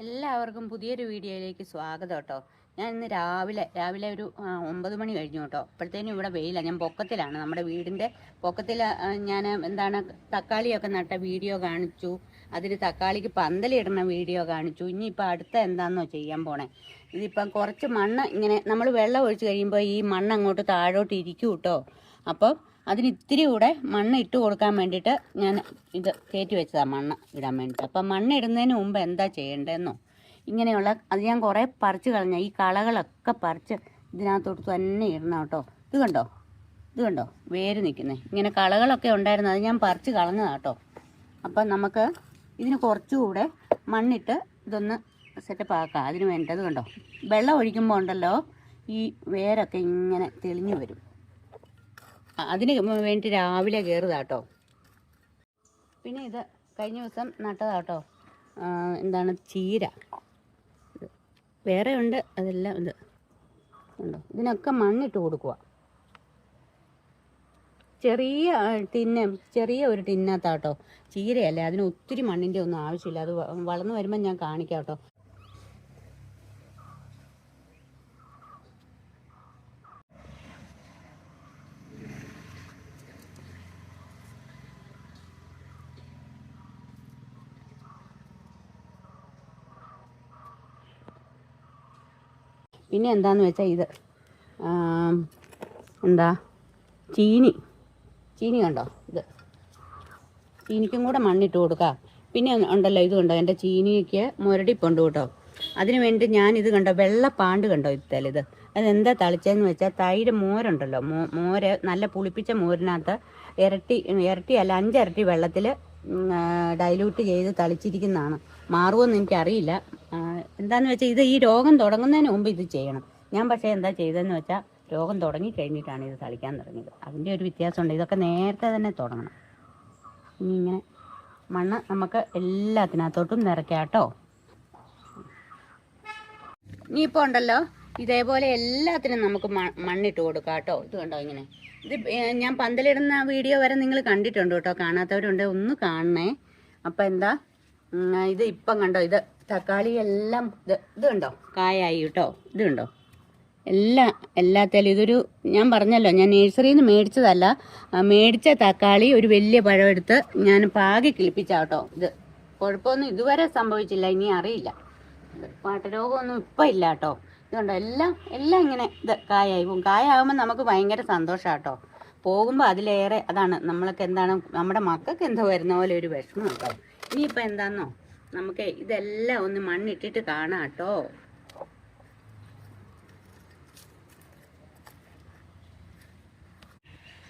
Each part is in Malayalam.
എല്ലാവർക്കും പുതിയൊരു വീഡിയോയിലേക്ക് സ്വാഗതം കേട്ടോ. ഞാൻ ഇന്ന് രാവിലെ രാവിലെ ഒരു ഒമ്പത് മണി കഴിഞ്ഞു കേട്ടോ. അപ്പോഴത്തേനും ഇവിടെ വെയിലാണ് ഞാൻ പൊക്കത്തിലാണ്. നമ്മുടെ വീടിന്റെ പൊക്കത്തിൽ ഞാൻ എന്താണ് തക്കാളിയൊക്കെ നട്ട വീഡിയോ കാണിച്ചു. അതിൽ തക്കാളിക്ക് പന്തലിടുന്ന വീഡിയോ കാണിച്ചു. ഇനിയിപ്പോൾ അടുത്ത എന്താണെന്നോ ചെയ്യാൻ പോണേ. ഇതിപ്പം കുറച്ച് മണ്ണ് ഇങ്ങനെ നമ്മൾ വെള്ളം ഒഴിച്ച് കഴിയുമ്പോൾ ഈ മണ്ണ് അങ്ങോട്ട് താഴോട്ട് ഇരിക്കും കേട്ടോ. അപ്പോൾ അതിന് ഇത്തിരി കൂടെ മണ്ണ് ഇട്ട് കൊടുക്കാൻ വേണ്ടിയിട്ട് ഞാൻ ഇത് കയറ്റി വെച്ചതാണ് മണ്ണ് ഇടാൻ വേണ്ടിയിട്ട്. അപ്പം മണ്ണ് ഇടുന്നതിന് മുമ്പ് എന്താ ചെയ്യേണ്ടതെന്നോ? ഇങ്ങനെയുള്ള അത് ഞാൻ കുറേ പറിച്ച് കളഞ്ഞ. ഈ കളകളൊക്കെ പറിച്ച് ഇതിനകത്തോട്ട് തന്നെ ഇടണം കേട്ടോ. ഇത് കണ്ടോ? ഇത് കണ്ടോ? വേര് നിൽക്കുന്നത് ഇങ്ങനെ കളകളൊക്കെ ഉണ്ടായിരുന്നു. അത് ഞാൻ പറിച്ച് കളഞ്ഞതാണ് കേട്ടോ. അപ്പം നമുക്ക് ഇതിന് കുറച്ചുകൂടെ മണ്ണിട്ട് ഇതൊന്ന് സെറ്റപ്പ് ആക്കാം. അതിന് വേണ്ടത് കണ്ടോ? വെള്ളം ഒഴിക്കുമ്പോൾ ഉണ്ടല്ലോ ഈ വേരൊക്കെ ഇങ്ങനെ തെളിഞ്ഞു വരും. അതിന് വേണ്ടി രാവിലെ കയറുതാട്ടോ പിന്നെ ഇത് കഴിഞ്ഞ ദിവസം നട്ടതാട്ടോ. എന്താണ് ചീര. വേറെ ഉണ്ട് അതെല്ലാം ഇത്. ഉണ്ടോ? ഇതിനൊക്കെ മണ്ണിട്ട് കൊടുക്കുക ചെറിയ ടിന്ന ചെറിയ ഒരു ടിന്നകത്താട്ടോ. ചീരയല്ലേ അതിന് ഒത്തിരി മണ്ണിന്റെ ഒന്നും ആവശ്യമില്ല. അത് വളർന്നു വരുമ്പോൾ ഞാൻ കാണിക്കാം കേട്ടോ പിന്നെ എന്താണെന്ന് വെച്ചാൽ ഇത് എന്താ ചീനി. ചീനി കണ്ടോ? ഇത്. ചീനിക്കും കൂടെ മണ്ണിട്ട് കൊടുക്കാം. പിന്നെ ഉണ്ടല്ലോ ഇത് കണ്ടോ? എന്റെ ചീനിക്ക് മുരടിപ്പുണ്ട് കേട്ടോ. അതിന് വേണ്ടി ഞാൻ ഇത് കണ്ടോ? വെള്ള പാണ്ട് കണ്ടോ ഇത്തൽ ഇത്? അതെന്താ തളിച്ചതെന്ന് വെച്ചാൽ തൈര് മോരുണ്ടല്ലോ. മോ മോര് നല്ല പുളിപ്പിച്ച മോരിനകത്ത് ഇരട്ടി ഇരട്ടി അല്ല അഞ്ചിരട്ടി വെള്ളത്തിൽ ഡൈല്യൂട്ട് ചെയ്ത് തളിച്ചിരിക്കുന്നതാണ്. മാറുമെന്ന് എനിക്കറിയില്ല. എന്താന്ന് വെച്ചാൽ ഇത് ഈ രോഗം തുടങ്ങുന്നതിന് മുമ്പ് ഇത് ചെയ്യണം. ഞാൻ പക്ഷേ എന്താ ചെയ്തതെന്ന് വെച്ചാൽ രോഗം തുടങ്ങി കഴിഞ്ഞിട്ടാണ് ഇത് തളിക്കാൻ തുടങ്ങിയത്. അതിന്റെ ഒരു വ്യത്യാസമുണ്ട്. ഇതൊക്കെ നേരത്തെ തന്നെ തുടങ്ങണം. ഇനി ഇങ്ങനെ മണ്ണ് നമുക്ക് എല്ലാത്തിനകത്തോട്ടും നിറയ്ക്കാട്ടോ. ഇനിയിപ്പോൾ ഉണ്ടല്ലോ ഇതേപോലെ എല്ലാത്തിനും നമുക്ക് മണ്ണിട്ട് കൊടുക്കാം കേട്ടോ ഇത് കണ്ടോ ഇങ്ങനെ. ഇത് ഞാൻ പന്തലിടുന്ന വീഡിയോ വരെ നിങ്ങൾ കണ്ടിട്ടുണ്ട് കേട്ടോ. കാണാത്തവരുണ്ട് ഒന്ന് കാണണേ. അപ്പം എന്താ? ഇത് ഇപ്പം കണ്ടോ ഇത് തക്കാളി എല്ലാം ഇത് ഇതുണ്ടോ കായായി കേട്ടോ. ഇതുണ്ടോ എല്ലാ എല്ലാത്തേലും ഇതൊരു ഞാൻ പറഞ്ഞല്ലോ ഞാൻ നേഴ്സറിയിൽ നിന്ന് മേടിച്ചതല്ല മേടിച്ച തക്കാളി ഒരു വലിയ പഴം എടുത്ത് ഞാൻ പാകി കിളിപ്പിച്ചാട്ടോ ഇത് കുഴപ്പമൊന്നും ഇതുവരെ സംഭവിച്ചില്ല ഇനി അറിയില്ല. പാട്ടരോഗമൊന്നും ഇപ്പം ഇല്ല കേട്ടോ. ഇതുണ്ടോ എല്ലാം എല്ലാം ഇങ്ങനെ ഇത് കായായി പോകും. കായാകുമ്പോൾ നമുക്ക് ഭയങ്കര സന്തോഷമാണ് കേട്ടോ. പോകുമ്പോൾ അതിലേറെ അതാണ് നമ്മളൊക്കെ എന്താണ് നമ്മുടെ മക്കൾക്ക് എന്തോ വരുന്ന പോലെ ഒരു വിഷമം കേട്ടോ. ഇനിയിപ്പോൾ എന്താണെന്നോ നമുക്ക് ഇതെല്ലാം ഒന്ന് മണ്ണിട്ടിട്ട് കാണാം കേട്ടോ.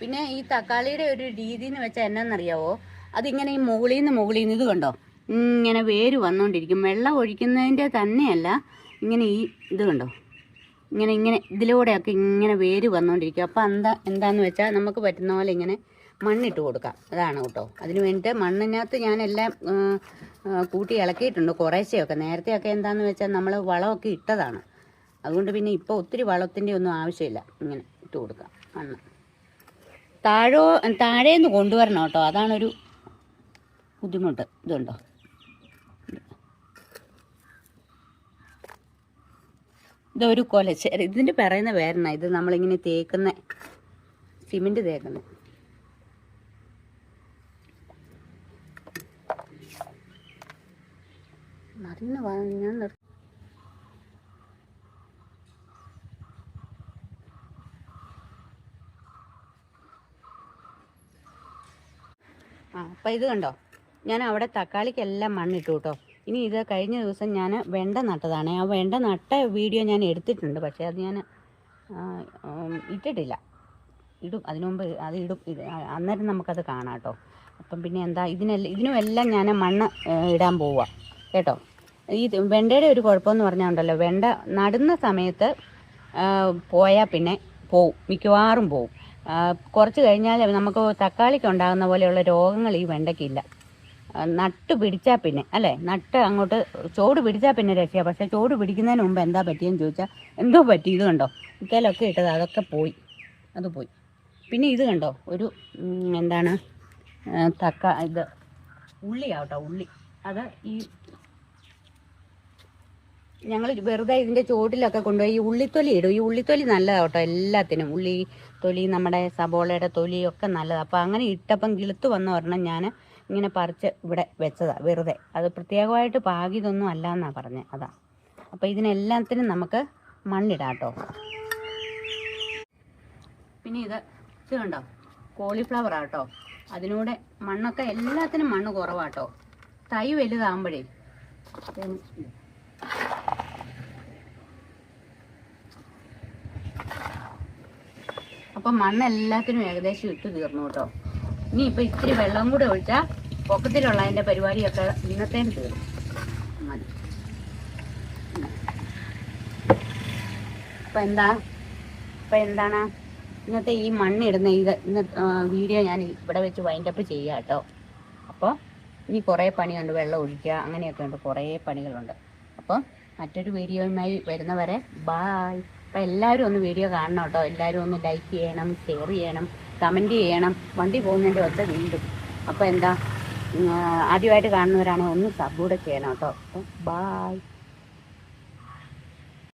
പിന്നെ ഈ തക്കാളിയുടെ ഒരു രീതി എന്ന് വെച്ചാൽ എന്നാന്നറിയാവോ? അതിങ്ങനെ ഈ മുകളിൽ നിന്ന് മുകളിൽ നിന്ന് ഇത് കണ്ടോ? ഇങ്ങനെ വേര് വന്നുകൊണ്ടിരിക്കും വെള്ളം ഒഴിക്കുന്നതിന്റെ തന്നെയല്ല ഇങ്ങനെ ഈ ഇത് കണ്ടോ? ഇങ്ങനെ ഇങ്ങനെ ഇതിലൂടെയൊക്കെ ഇങ്ങനെ വേര് വന്നുകൊണ്ടിരിക്കും അപ്പോൾ എന്താ എന്താന്ന് വെച്ചാൽ നമുക്ക് പറ്റുന്ന പോലെ ഇങ്ങനെ മണ്ണിട്ട് കൊടുക്കാം. അതാണ് കേട്ടോ. അതിന് വേണ്ടിയിട്ട് മണ്ണിനകത്ത് ഞാനെല്ലാം കൂട്ടി ഇളക്കിയിട്ടുണ്ട് കുറേശ്ശെയൊക്കെ. നേരത്തെയൊക്കെ എന്താണെന്ന് വെച്ചാൽ നമ്മൾ വളമൊക്കെ ഇട്ടതാണ്. അതുകൊണ്ട് പിന്നെ ഇപ്പോൾ ഒത്തിരി വളത്തിന്റെ ഒന്നും ആവശ്യമില്ല. ഇങ്ങനെ ഇട്ട് കൊടുക്കാം. മണ്ണ്. താഴോ താഴേന്ന് കൊണ്ടുവരണം കേട്ടോ. അതാണൊരു ബുദ്ധിമുട്ട്. ഇതുണ്ടോ? ഇതൊരു കൊലശ്ശേരി ഇതിന്റെ പറയുന്ന പേരണ ഇത് നമ്മളിങ്ങനെ തേക്കുന്ന സിമെന്റ് തേക്കുന്ന. വാ ഞാൻ നിർ ആ അപ്പം ഇത് കണ്ടോ? ഞാൻ അവിടെ തക്കാളിക്കെല്ലാം മണ്ണിട്ടു കേട്ടോ ഇനി ഇത് കഴിഞ്ഞ ദിവസം ഞാൻ വെണ്ട നട്ടതാണ്. ആ വെണ്ട നട്ട വീഡിയോ ഞാൻ എടുത്തിട്ടുണ്ട്. പക്ഷേ അത് ഞാൻ ഇട്ടിട്ടില്ല. ഇടും. അതിനു മുമ്പ് അത് ഇടും. അന്നേരം നമുക്കത് കാണാം കേട്ടോ അപ്പം പിന്നെ എന്താ ഇതിനെല്ലാം ഇതിനുമെല്ലാം ഞാൻ മണ്ണ് ഇടാൻ പോവുക കേട്ടോ? ഈ വെണ്ടയുടെ ഒരു കുഴപ്പമെന്ന് പറഞ്ഞാൽ ഉണ്ടല്ലോ വെണ്ട നടുന്ന സമയത്ത് പോയാൽ പിന്നെ പോവും മിക്കവാറും പോവും. കുറച്ച് കഴിഞ്ഞാൽ നമുക്ക് തക്കാളിക്ക് ഉണ്ടാകുന്ന പോലെയുള്ള രോഗങ്ങൾ ഈ വെണ്ടയ്ക്കില്ല. നട്ട് പിടിച്ചാൽ പിന്നെ അല്ലേ? നട്ട് അങ്ങോട്ട് ചോട് പിടിച്ചാൽ പിന്നെ രക്ഷയാണ് പക്ഷേ ചോട് പിടിക്കുന്നതിന് മുമ്പ് എന്താ പറ്റിയെന്ന് ചോദിച്ചാൽ എന്തോ പറ്റി ഇത് കണ്ടോ? ഇക്കലൊക്കെ ഇട്ടത് അതൊക്കെ പോയി അത് പോയി. പിന്നെ ഇത് കണ്ടോ? ഒരു എന്താണ്? തക്ക ഇത് ഉള്ളിയാവട്ടോ ഉള്ളി. അത് ഈ ഞങ്ങൾ വെറുതെ ഇതിന്റെ ചോട്ടിലൊക്കെ കൊണ്ടുപോയി ഈ ഉള്ളിത്തൊലി ഇടും. ഈ ഉള്ളിത്തൊലി നല്ലതാണ് കേട്ടോ എല്ലാത്തിനും. ഉള്ളി തൊലി നമ്മുടെ സബോളയുടെ തൊലി ഒക്കെ നല്ലതാണ് അപ്പോൾ അങ്ങനെ ഇട്ടപ്പം കിളുത്ത് വന്ന ഒരെണ്ണം ഞാൻ ഇങ്ങനെ പറിച്ച് ഇവിടെ വെച്ചതാണ് വെറുതെ. അത് പ്രത്യേകമായിട്ട് പാകിയതൊന്നും അല്ല എന്നാണ് പറഞ്ഞത് അതാ. അപ്പോൾ ഇതിനെല്ലാത്തിനും നമുക്ക് മണ്ണിടാം കേട്ടോ. പിന്നെ ഇത് ഇത് കണ്ടോ? കോളിഫ്ലവർ ആട്ടോ അതിനൂടെ മണ്ണൊക്കെ എല്ലാത്തിനും മണ്ണ് കുറവാട്ടോ തൈ വലുതാകുമ്പോഴേ അപ്പം മണ്ണ് എല്ലാത്തിനും ഏകദേശം ഇട്ട് തീർന്നു കേട്ടോ. ഇനി ഇപ്പൊ ഇത്തിരി വെള്ളം കൂടെ ഒഴിച്ചാൽ പൊക്കത്തിലുള്ള അതിന്റെ പരിപാടിയൊക്കെ ഇന്നത്തേന് തീർന്നു മതി. അപ്പൊ എന്താ? അപ്പൊ എന്താണ്? ഇന്നത്തെ ഈ മണ്ണിടുന്ന ഇത് ഇന്ന വീഡിയോ ഞാൻ ഇവിടെ വെച്ച് വൈൻഡപ്പ് ചെയ്യാം കേട്ടോ. അപ്പോൾ ഇനി കുറേ പണിയുണ്ട് വെള്ളം ഒഴിക്കുക അങ്ങനെയൊക്കെ ഉണ്ട് കുറേ പണികളുണ്ട്. അപ്പോൾ മറ്റൊരു വീഡിയോയുമായി വരുന്നവരെ ബായ് അപ്പം എല്ലാവരും ഒന്ന് വീഡിയോ കാണണം കേട്ടോ. എല്ലാവരും ഒന്ന് ലൈക്ക് ചെയ്യണം ഷെയർ ചെയ്യണം കമന്റ് ചെയ്യണം. വണ്ടി പോകുന്നതിന്റെ ഒച്ച വീണ്ടും. അപ്പോൾ എന്താ ആദ്യമായിട്ട് കാണുന്നവരാണോ ഒന്ന് സബ് കൂടെ ചെയ്യണം കേട്ടോ. അപ്പം ബായ്